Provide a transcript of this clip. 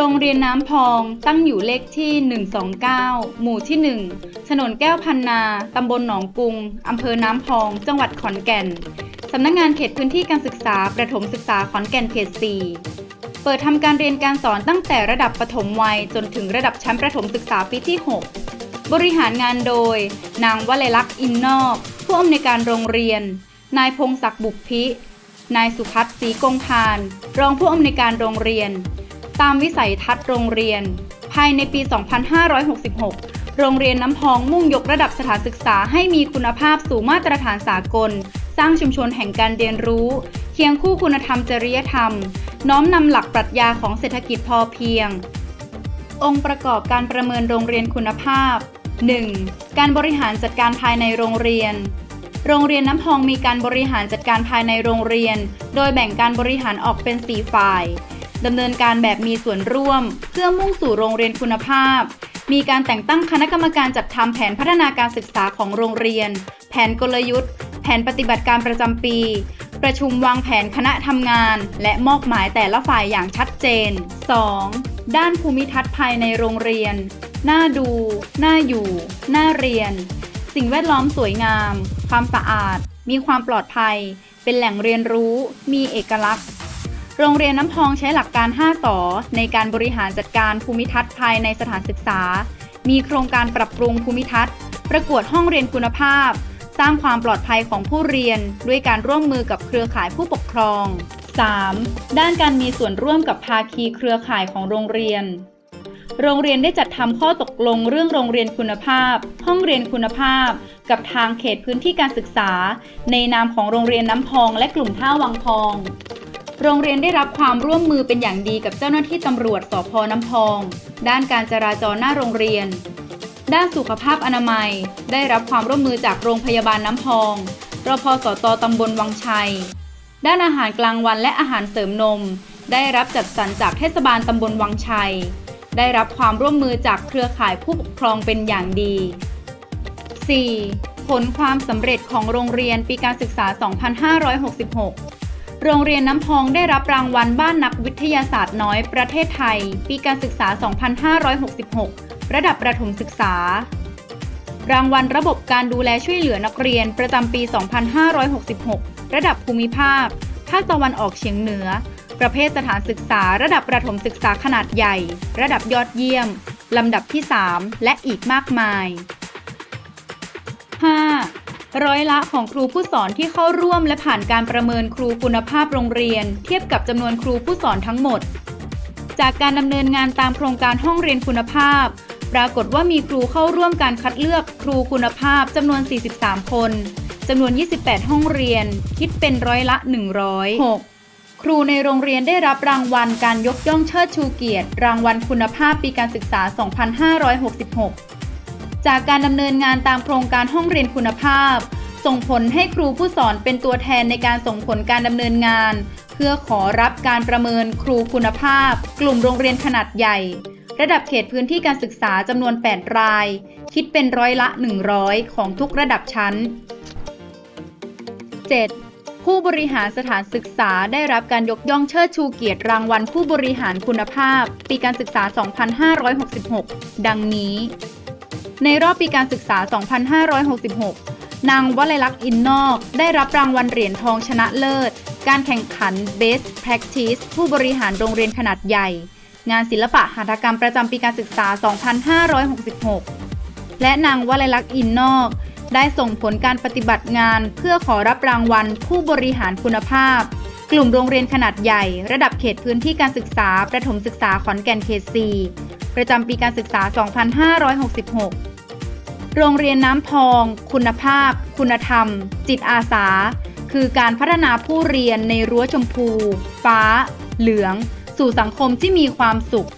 โรงเรียนน้ำพองตั้งอยู่เลขที่ 129 หมู่ที่ 1 ถนนแก้วพันนา ตำบลหนองกุง อำเภอน้ำพอง จังหวัดขอนแก่น สำนักงงานเขตพื้นที่การศึกษา ประถมศึกษาขอนแก่นเขต 4 เปิดทำการเรียนการสอนตั้งแต่ระดับประถมวัยจนถึงระดับชั้นประถมศึกษาปีที่ 6 บริหารงานโดย นางวลัยลักษณ์อินนอก ผู้อำนวยการโรงเรียน นายพงศักดิ์บุพพิ นายสุพัฒน์ศรีกงพาน รองผู้อำนวยการโรงเรียน ตามวิสัยทัศน์โรงเรียน ภายในปี 2566 โรงเรียนน้ำพองมุ่งยกระดับสถานศึกษาให้มีคุณภาพสู่มาตรฐานสากล สร้างชุมชนแห่งการเรียนรู้ เคียงคู่คุณธรรมจริยธรรม น้อมนำหลักปรัชญาของเศรษฐกิจพอเพียง องค์ประกอบการประเมินโรงเรียนคุณภาพ 1. การบริหารจัดการภายในโรงเรียนโรงเรียนน้ำพองมีการบริหารจัดการภายในโรงเรียน โดยแบ่งการบริหารออกเป็น 4 ฝ่าย ดำเนินการแบบมีส่วนร่วม เพื่อมุ่งสู่โรงเรียนคุณภาพ มีการแต่งตั้งคณะกรรมการจัดทำแผนพัฒนาการศึกษาของโรงเรียน แผนกลยุทธ์ แผนปฏิบัติการประจำปี ประชุมวางแผนคณะทำงาน และมอบหมายแต่ละฝ่ายอย่างชัดเจน 2. ด้านภูมิทัศน์ภายในโรงเรียน น่าดู น่าอยู่ น่าเรียน สิ่งแวดล้อมสวยงาม ความสะอาด มีความปลอดภัย เป็นแหล่งเรียนรู้ มีเอกลักษณ์ โรงเรียนน้ำพองใช้หลักการ5สอในการบริหารจัดการภูมิทัศน์ภายในสถานศึกษา มีโครงการปรับปรุงภูมิทัศน์ ประกวดห้องเรียนคุณภาพ สร้างความปลอดภัยของผู้เรียน ด้วยการร่วมมือกับเครือข่ายผู้ปกครอง 3. ด้านการมีส่วนร่วมกับภาคีเครือข่ายของโรงเรียน โรงเรียนได้จัดทำข้อตกลงเรื่องโรงเรียนคุณภาพ ห้องเรียนคุณภาพ กับทางเขตพื้นที่การศึกษา ในนามของโรงเรียนน้ำพองและกลุ่มท่าวังทอง โรงเรียนได้รับความร่วมมือเป็นอย่างดีกับเจ้าหน้าที่ตำรวจสพน้ำพอง ด้านการจราจรหน้าโรงเรียน ด้านสุขภาพอนามัย ได้รับความร่วมมือจากโรงพยาบาลน้ำพองรพสตตำบลวังชัย ด้านอาหารกลางวันและอาหารเสริมนม ได้รับจัดสรรจากเทศบาลตำบลวังชัย ได้รับความร่วมมือจากเครือข่ายผู้ปกครองเป็นอย่างดี 4. ผลความสำเร็จของโรงเรียนปีการศึกษา 2566 โรงเรียนน้ำพองได้รับรางวัลบ้านนักวิทยาศาสตร์น้อยประเทศไทย ปีการศึกษา 2566 ระดับประถมศึกษา รางวัลระบบการดูแลช่วยเหลือนักเรียนประจำปี 2566 ระดับภูมิภาค ภาคตะวันออกเฉียงเหนือ ประเภทสถานศึกษา ระดับประถมศึกษาขนาดใหญ่ ระดับยอดเยี่ยม ลำดับที่ 3 และอีกมากมาย 5. ร้อยละของครูผู้สอนที่เข้าร่วมและผ่านการประเมินครูคุณภาพโรงเรียน เทียบกับจำนวนครูผู้สอนทั้งหมด จากการดำเนินงานตามโครงการห้องเรียนคุณภาพ ปรากฏว่ามีครูเข้าร่วมการคัดเลือกครูคุณภาพจำนวน 43 คนจำนวน 28 ห้องเรียน คิดเป็นร้อยละ 106ครูในโรงเรียนได้รับรางวัลการยกย่องเชิดชูเกียรติ รางวัลคุณภาพปีการศึกษา 2566 จากการดำเนินงานตามโครงการห้องเรียนคุณภาพ ส่งผลให้ครูผู้สอนเป็นตัวแทนในการส่งผลการดำเนินงาน เพื่อขอรับการประเมินครูคุณภาพ กลุ่มโรงเรียนขนาดใหญ่ ระดับเขตพื้นที่การศึกษาจำนวน 8 ราย คิดเป็นร้อยละ 100 ของทุกระดับชั้น 7. ผู้บริหารสถานศึกษาได้รับการยกย่องเชิดชูเกียรติรางวัลผู้บริหารคุณภาพ ปีการศึกษา 2566 ดังนี้ ในรอบปีการศึกษา 2566 นางวลัยลักษณ์อินนอก ได้รับรางวัลเหรียญทองชนะเลิศ การแข่งขัน Best Practice ผู้บริหารโรงเรียนขนาดใหญ่ งานศิลปะหัตถกรรมประจำปีการศึกษา 2566 และนางวลัยลักษณ์อินนอก ได้ส่งผลการปฏิบัติงานเพื่อขอรับรางวัลผู้บริหารคุณภาพ กลุ่มโรงเรียนขนาดใหญ่ ระดับเขตพื้นที่การศึกษาประถมศึกษาขอนแก่นเขต4 ประจำปีการศึกษา 2566 โรงเรียนน้ำพอง คุณภาพ คุณธรรม จิตอาสา คือการพัฒนาผู้เรียนในรั้วชมพู ฟ้า เหลือง สู่สังคมที่มีความสุข